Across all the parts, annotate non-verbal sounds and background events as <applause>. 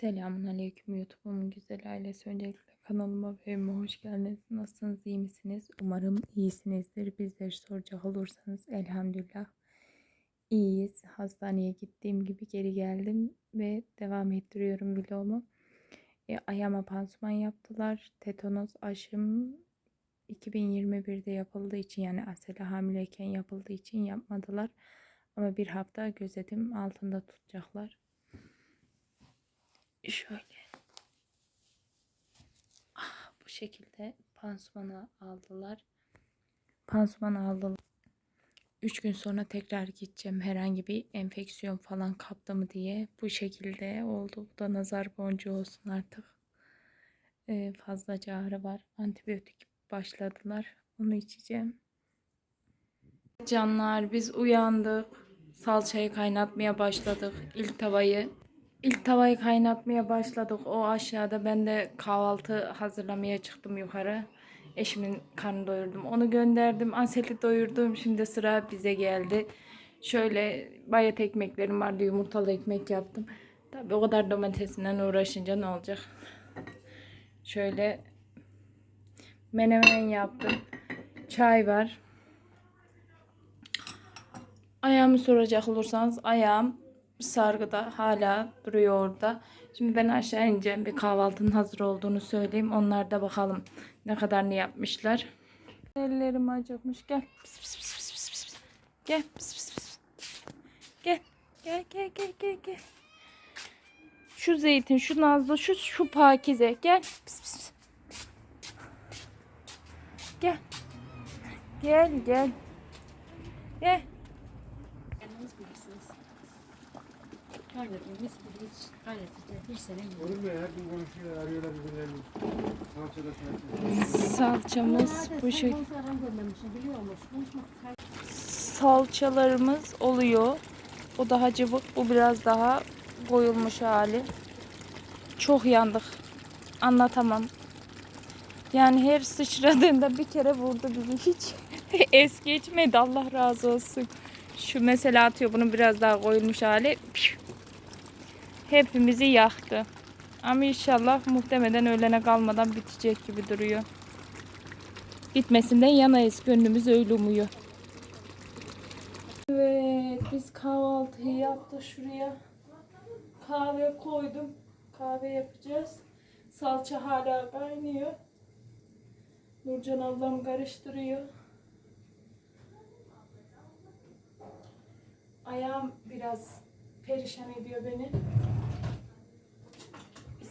Selamun Aleyküm YouTube'umun güzel ailesi. Öncelikle kanalıma ve evime hoş geldiniz. Nasılsınız, iyi misiniz? Umarım iyisinizdir. Bizleri soracak olursanız elhamdülillah iyiyiz. Hastaneye gittiğim gibi geri geldim ve devam ettiriyorum vlogumu. E, ayağıma pansuman yaptılar. Tetanos aşım 2021'de yapıldığı için yani Asela hamileyken yapıldığı için yapmadılar. Ama bir hafta gözetim altında tutacaklar. Şöyle. Ah, bu şekilde pansumana aldılar. Pansuman aldılar. Üç gün sonra tekrar gideceğim. Herhangi bir enfeksiyon falan kaptı mı diye. Bu şekilde oldu. Bu da nazar boncuğu olsun artık. Ee, fazlaca ağrı var. Antibiyotik başladılar. Onu içeceğim. Canlar biz uyandık. Salçayı kaynatmaya başladık. İlk tavayı İlk tavayı kaynatmaya başladık. O aşağıda ben de kahvaltı hazırlamaya çıktım yukarı. Eşimin karnını doyurdum. Onu gönderdim. Ansel'i doyurdum. Şimdi sıra bize geldi. Şöyle bayat ekmeklerim vardı. Yumurtalı ekmek yaptım. Tabii o kadar domatesinden uğraşınca ne olacak? Şöyle menemen yaptım. Çay var. Ayağımı soracak olursanız ayağım sargıda hala duruyor orada. Şimdi ben aşağı ineceğim. Bir kahvaltının hazır olduğunu söyleyeyim. Onlar da bakalım ne kadar ne yapmışlar. Ellerim acıkmış. Gel. Pis, pis, pis, pis, pis, pis. Gel. Pis, pis, pis. Gel. Gel gel gel gel gel. Şu zeytin, şu nazlı, şu şu pakize. Gel. Pis, pis. Gel. Gel gel. Gel. Kendiniz bilirsiniz. Kaynatmamız hiç kaynatacak bir sene yok. Olur mu ya? Her gün konuşuyorlar, arıyorlar birbirlerini. Salçada salça. Salçamız bu? Konuşmak salçalarımız oluyor. O daha cıvık, bu biraz daha koyulmuş hali. Çok yandık. Anlatamam. Yani her sıçradığında bir kere vurdu bizi hiç. <laughs> es geçmedi Allah razı olsun. Şu mesela atıyor bunun biraz daha koyulmuş hali. Piu. Hepimizi yaktı. Ama inşallah muhtemelen öğlene kalmadan bitecek gibi duruyor. Bitmesinden yanayız. Gönlümüz öyle umuyor. Evet, biz kahvaltıyı yaptık şuraya. Kahve koydum. Kahve yapacağız. Salça hala kaynıyor. Nurcan ablam karıştırıyor. Ayağım biraz perişan ediyor beni.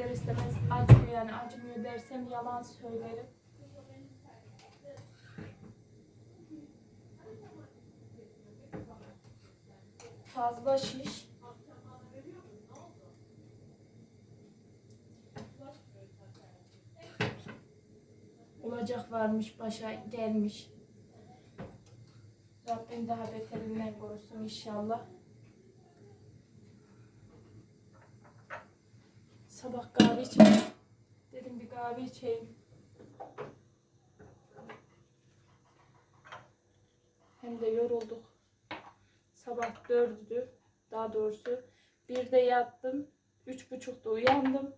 İster istemez acımıyor yani acımıyor dersem yalan söylerim. Fazla şiş. Olacak varmış başa gelmiş. Rabbim daha beterinden korusun inşallah. Sabah kahve içmedim. Dedim bir kahve içeyim. Hem de yorulduk. Sabah dördüdü. Daha doğrusu bir de yattım. Üç buçukta uyandım.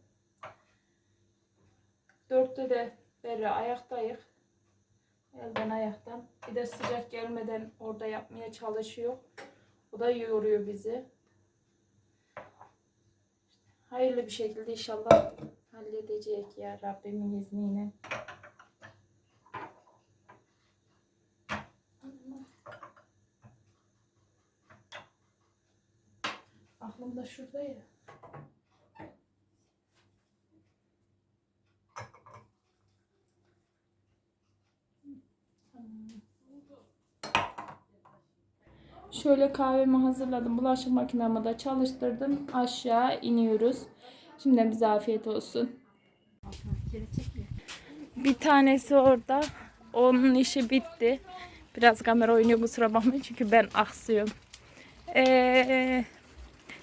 Dörtte de beri ayaktayız. Elden ayaktan. Bir de sıcak gelmeden orada yapmaya çalışıyor. O da yoruyor bizi. Hayırlı bir şekilde inşallah halledecek ya Rabbimin izniyle. Aklım da şurada ya. Şöyle kahvemi hazırladım. Bulaşık makinemi de çalıştırdım. Aşağı iniyoruz. Şimdiden bize afiyet olsun. Bir tanesi orada. Onun işi bitti. Biraz kamera oynuyor kusura bakmayın çünkü ben aksıyorum. Ee,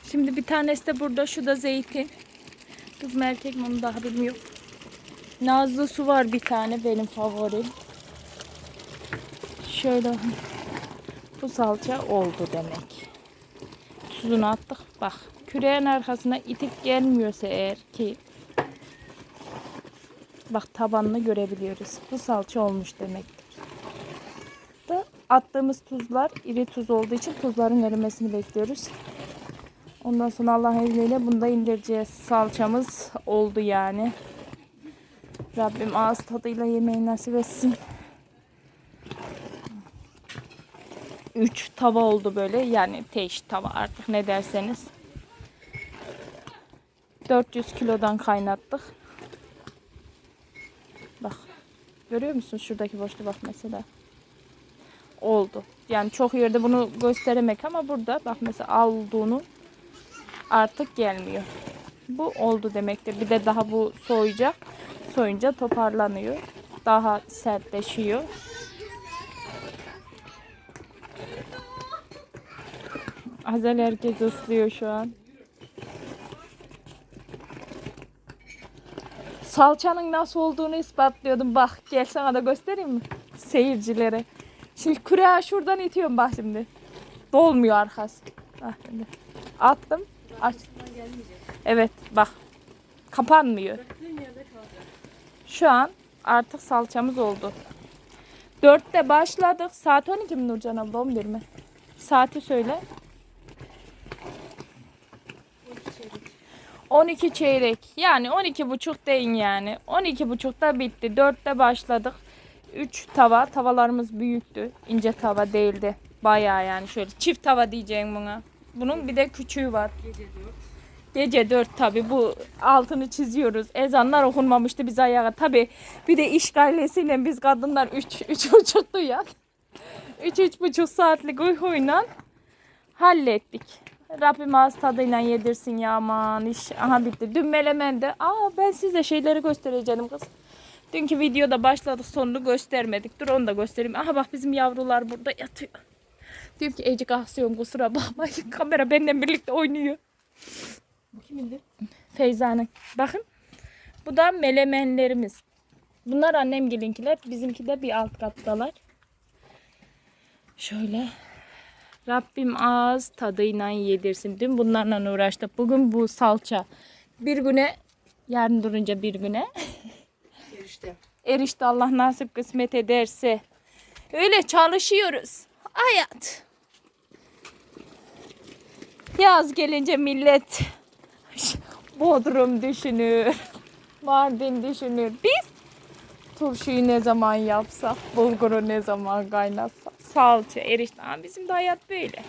şimdi bir tanesi de burada. Şu da zeytin. Kız mı erkek mi onu daha bilmiyorum. Nazlı su var bir tane benim favorim. Şöyle bu salça oldu demek. Tuzunu attık. Bak küreğin arkasına itip gelmiyorsa eğer ki bak tabanını görebiliyoruz. Bu salça olmuş demektir. Da attığımız tuzlar iri tuz olduğu için tuzların erimesini bekliyoruz. Ondan sonra Allah'ın izniyle bunu da indireceğiz. Salçamız oldu yani. Rabbim ağız tadıyla yemeği nasip etsin. 3 tava oldu böyle. Yani teş tava artık ne derseniz. 400 kilodan kaynattık. Bak. Görüyor musun şuradaki boşluğu bak mesela. Oldu. Yani çok yerde bunu gösteremek ama burada bak mesela olduğunu artık gelmiyor. Bu oldu demektir. Bir de daha bu soğuyacak. Soyunca toparlanıyor. Daha sertleşiyor. Azel herkes ıslıyor şu an. Salçanın nasıl olduğunu ispatlıyordum. Bak gel sana da göstereyim mi? Seyircilere. Şimdi küreği şuradan itiyorum bak şimdi. Dolmuyor arkası. Bak şimdi. Attım. Aç. Evet bak. Kapanmıyor. Şu an artık salçamız oldu. Dörtte başladık. Saat 12 mi Nurcan abla 11 mi? Saati söyle. 12 çeyrek. Yani 12 buçuk deyin yani. 12 buçukta bitti. 4'te başladık. 3 tava. Tavalarımız büyüktü. İnce tava değildi. Bayağı yani şöyle çift tava diyeceğim buna. Bunun bir de küçüğü var. Gece 4 tabi bu altını çiziyoruz. Ezanlar okunmamıştı biz ayağa. Tabi bir de iş gailesiyle biz kadınlar 3 üç buçuktu ya. 3 üç buçuk saatlik uykuyla hallettik. Rabbim ağız tadıyla yedirsin ya aman iş. Aha bitti. Dün melemende. Aa ben size şeyleri göstereceğim kız. Dünkü videoda başladık sonunu göstermedik. Dur onu da göstereyim. Aha bak bizim yavrular burada yatıyor. Diyorum ki Ecik aksiyon kusura bakmayın. <laughs> Kamera benimle birlikte oynuyor. Bu kimindi? Feyza'nın. Bakın. Bu da melemenlerimiz. Bunlar annem gelinkiler. Bizimki de bir alt kattalar. Şöyle. Rabbim ağız tadıyla yedirsin. Dün bunlarla uğraştık. Bugün bu salça. Bir güne yarın durunca bir güne. <laughs> Erişte. Erişte Allah nasip kısmet ederse. Öyle çalışıyoruz. Hayat. Yaz gelince millet <laughs> Bodrum düşünür. Mardin düşünür. Biz turşuyu ne zaman yapsak, bulguru ne zaman kaynatsak, salça, erişte. Aa, bizim de hayat böyle.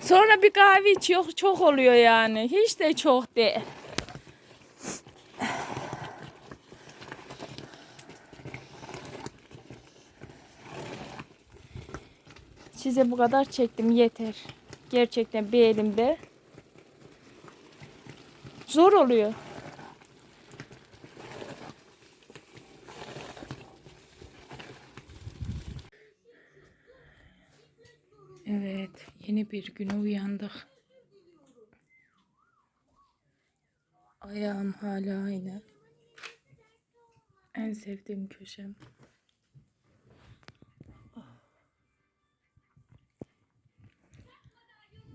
Sonra bir kahve içiyor, çok oluyor yani. Hiç de çok değil. Size bu kadar çektim yeter. Gerçekten bir elimde. Zor oluyor. Evet, yeni bir güne uyandık. Ayağım hala aynı. En sevdiğim köşem.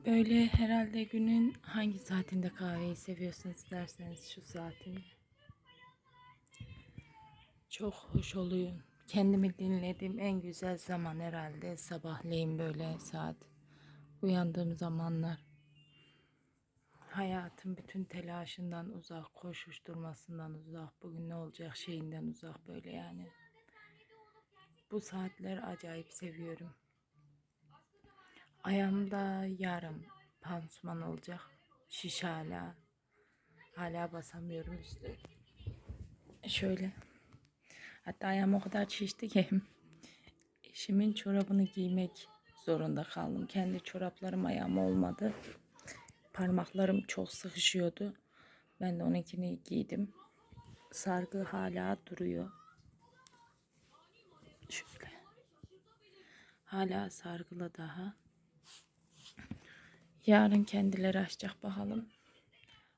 Böyle herhalde günün hangi saatinde kahveyi seviyorsunuz derseniz şu saatinde. Çok hoş oluyor. Kendimi dinlediğim en güzel zaman herhalde sabahleyin böyle saat uyandığım zamanlar. Hayatın bütün telaşından uzak, koşuşturmasından uzak, bugün ne olacak şeyinden uzak böyle yani. Bu saatler acayip seviyorum. Ayağımda yarım pansuman olacak. Şiş hala. Hala basamıyorum üstüne. Şöyle. Hatta ayağım o kadar şişti ki <laughs> eşimin çorabını giymek zorunda kaldım. Kendi çoraplarım ayağıma olmadı. Parmaklarım çok sıkışıyordu. Ben de onunkini giydim. Sargı hala duruyor. Şöyle. Hala sargılı daha. Yarın kendileri açacak bakalım.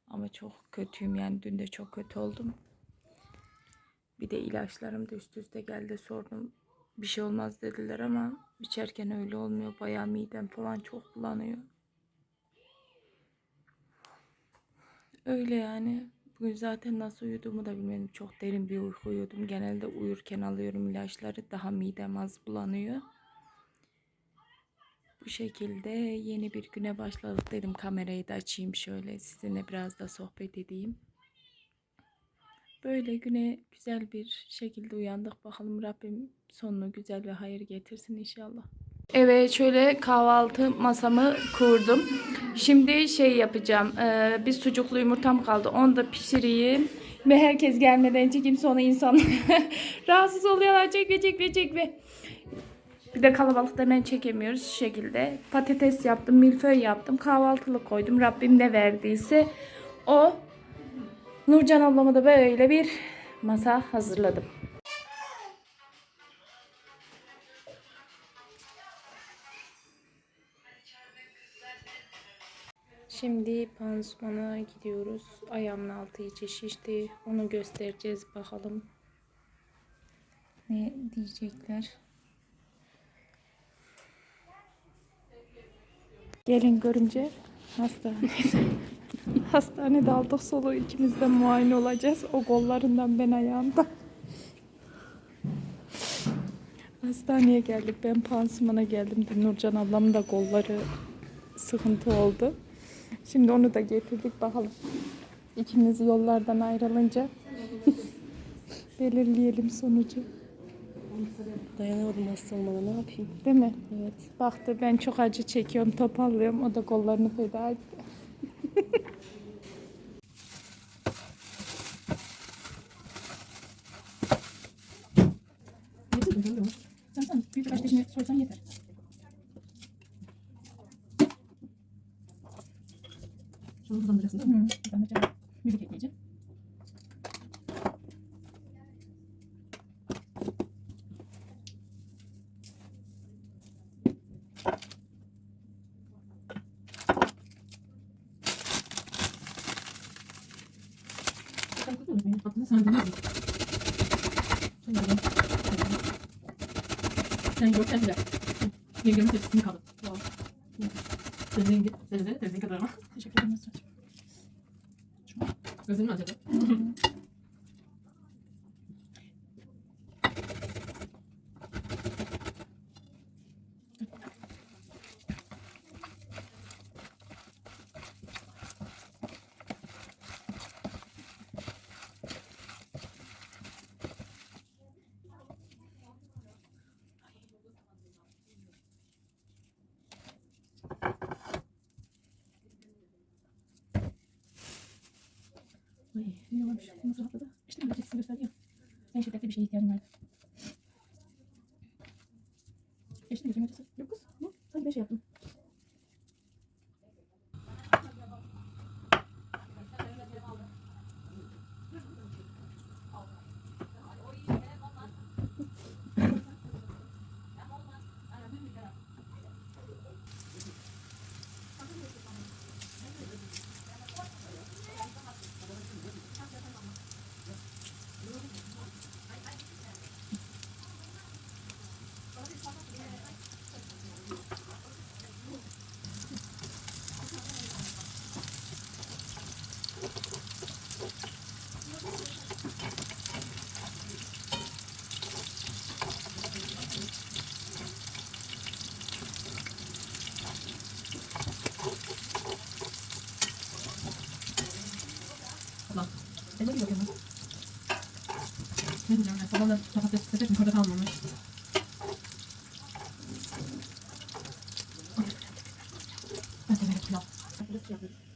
Ama çok kötüyüm yani dün de çok kötü oldum. Bir de ilaçlarım da üst üste geldi sordum. Bir şey olmaz dediler ama içerken öyle olmuyor. Bayağı midem falan çok bulanıyor. Öyle yani. Bugün zaten nasıl uyuduğumu da bilmedim. Çok derin bir uyku uyudum. Genelde uyurken alıyorum ilaçları. Daha midem az bulanıyor. Bu şekilde yeni bir güne başladık dedim. Kamerayı da açayım şöyle. Sizinle biraz da sohbet edeyim. Böyle güne güzel bir şekilde uyandık. Bakalım Rabbim sonunu güzel ve hayır getirsin inşallah. Evet şöyle kahvaltı masamı kurdum. Şimdi şey yapacağım. Ee, bir sucuklu yumurtam kaldı. Onu da pişireyim. Ve herkes gelmeden çekeyim sonra insan <laughs> rahatsız oluyorlar. Çekme çekme çekme. Bir de kalabalıkta hemen çekemiyoruz şu şekilde. Patates yaptım, milföy yaptım, kahvaltılık koydum. Rabbim ne verdiyse o. Nurcan ablama da böyle bir masa hazırladım. Şimdi pansumana gidiyoruz. Ayağımın altı içi şişti. Onu göstereceğiz bakalım. Ne diyecekler. Gelin görünce hastane. <laughs> Hastanede aldık soluğu ikimiz de muayene olacağız. O kollarından ben ayağımda. Hastaneye geldik. Ben pansumana geldim. de Nurcan ablamın da kolları sıkıntı oldu. Şimdi onu da getirdik bakalım. İkimiz yollardan ayrılınca <laughs> belirleyelim sonucu. Dayanamadım hasta olmana ne yapayım? Değil mi? Evet. Baktı ben çok acı çekiyorum, toparlıyorum. O da kollarını feda etti. Sen sen büyük kaç peşine sorsan yeter. Şunu hızlandıracaksın değil mi? Hızlandıracağım. Müzik ekleyeceğim. Senin görkemle. Bir gün tepsini kalın. Dediğin gibi. Dediğin kadarına. Teşekkür ederim. Özür mü acaba? Ay, ne olmuş? Nasıl rahatladı? İşte böyle tepsini gösterdi ya. Sen şiddetli bir şeye ihtiyacın vardı. Geçti mi gözümün ötesi? Yok kız. Ne? Sanki ben şey yaptım. Abla. Elde bir bakıyorum. Ne diyeceğim ben? Sabahla patates sepet yukarıda kalmamış. Ben severim pilav. Patates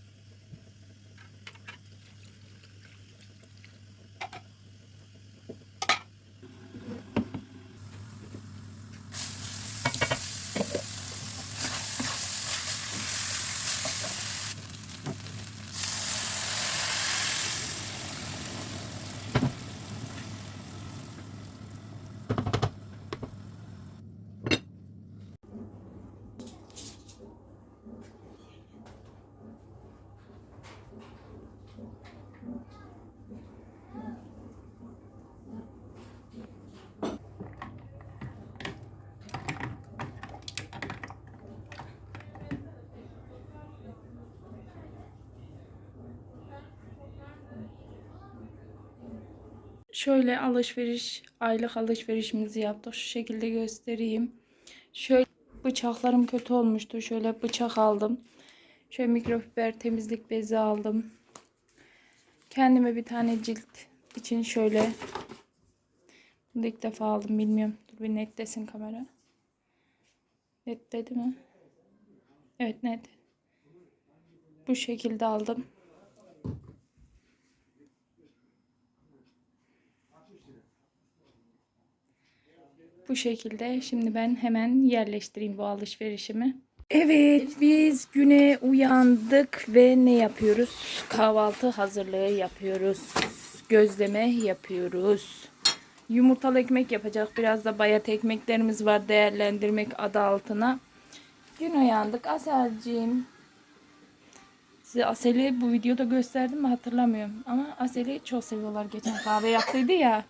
şöyle alışveriş, aylık alışverişimizi yaptık. Şu şekilde göstereyim. Şöyle bıçaklarım kötü olmuştu. Şöyle bıçak aldım. Şöyle mikrofiber temizlik bezi aldım. Kendime bir tane cilt için şöyle bunu ilk defa aldım bilmiyorum. Dur bir netlesin kamera. Netledi mi? Evet net. Bu şekilde aldım. Bu şekilde. Şimdi ben hemen yerleştireyim bu alışverişimi. Evet biz güne uyandık ve ne yapıyoruz? Kahvaltı hazırlığı yapıyoruz. Gözleme yapıyoruz. Yumurtalı ekmek yapacak. Biraz da bayat ekmeklerimiz var değerlendirmek adı altına. Gün uyandık. Aselciğim. Size Asel'i bu videoda gösterdim mi hatırlamıyorum. Ama Asel'i çok seviyorlar. Geçen kahve yaptıydı ya.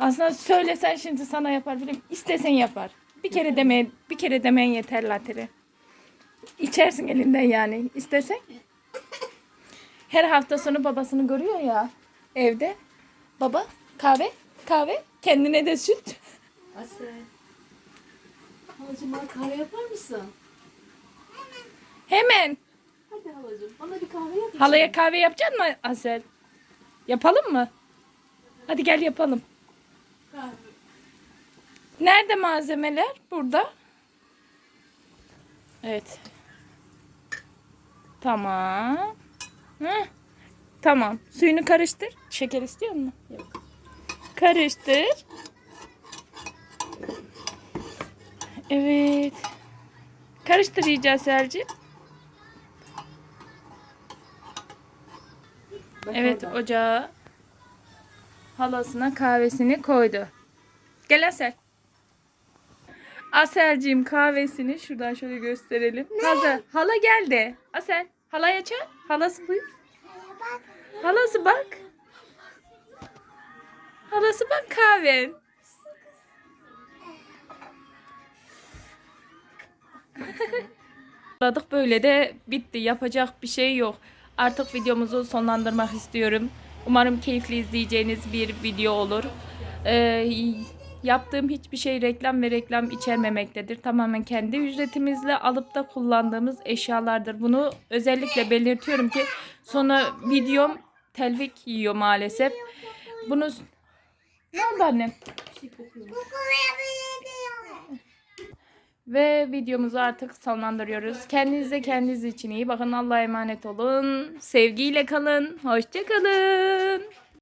Aslında söylesen şimdi sana yapar bilim. İstesen yapar. Bir kere demeye, bir kere demen yeter lateri. İçersin elinden yani. İstesen. Her hafta sonu babasını görüyor ya evde. Baba kahve, kahve, kendine de süt. Asel. Halacığım bana kahve yapar mısın? Hemen. Hadi halacığım bana bir kahve yap. Halaya kahve yapacak mı Asel? Yapalım mı? Hadi gel yapalım. Nerede malzemeler? Burada. Evet. Tamam. Heh. Tamam. Suyunu karıştır. Şeker istiyor musun? Yok. Karıştır. Evet. Karıştır iyice Aselci. Evet ocağa halasına kahvesini koydu. Gel Asel. Aselciğim kahvesini şuradan şöyle gösterelim. Hazır. Hala geldi. Asel. Halaya çağır. Halası buyur. Halası bak. Halası bak kahven. <laughs> Böyle de bitti. Yapacak bir şey yok. Artık videomuzu sonlandırmak istiyorum. Umarım keyifli izleyeceğiniz bir video olur. Ee, yaptığım hiçbir şey reklam ve reklam içermemektedir. Tamamen kendi ücretimizle alıp da kullandığımız eşyalardır. Bunu özellikle belirtiyorum ki sonra videom telvik yiyor maalesef. Bunu ne oldu annem? Bir şey kokuyor. Ve videomuzu artık sonlandırıyoruz. Kendinize kendiniz için iyi bakın. Allah'a emanet olun. Sevgiyle kalın. Hoşça kalın.